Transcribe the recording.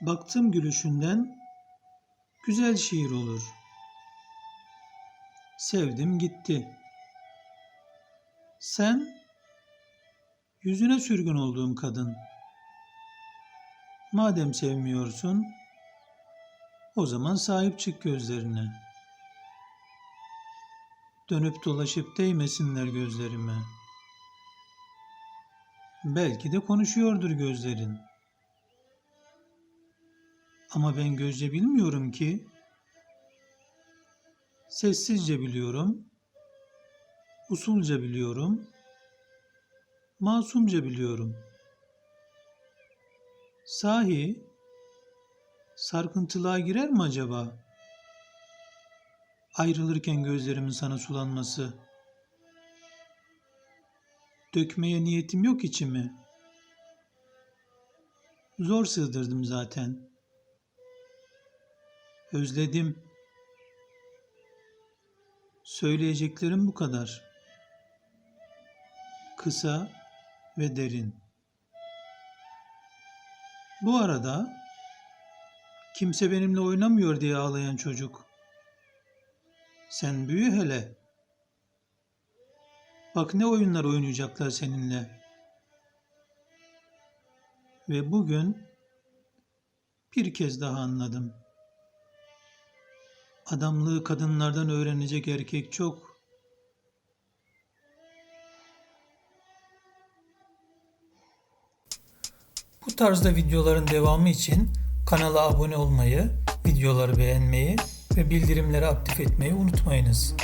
Baktım gülüşünden güzel şiir olur. Sevdim gitti. Sen yüzüne sürgün olduğum kadın. Madem sevmiyorsun, o zaman sahip çık gözlerine. Dönüp dolaşıp değmesinler gözlerime. Belki de konuşuyordur gözlerin. Ama ben gözce bilmiyorum ki. Sessizce biliyorum. Usulca biliyorum. Masumca biliyorum. Sahi sarkıntılığa girer mi acaba? Ayrılırken gözlerimin sana sulanması. Dökmeye niyetim yok içimi. Zor sığdırdım zaten. Özledim. Söyleyeceklerim bu kadar. Kısa ve derin. Bu arada kimse benimle oynamıyor diye ağlayan çocuk. Sen büyü hele. Bak ne oyunlar oynayacaklar seninle. Ve bugün bir kez daha anladım. Adamlığı kadınlardan öğrenecek erkek çok. Bu tarzda videoların devamı için kanala abone olmayı, videoları beğenmeyi ve bildirimleri aktif etmeyi unutmayınız.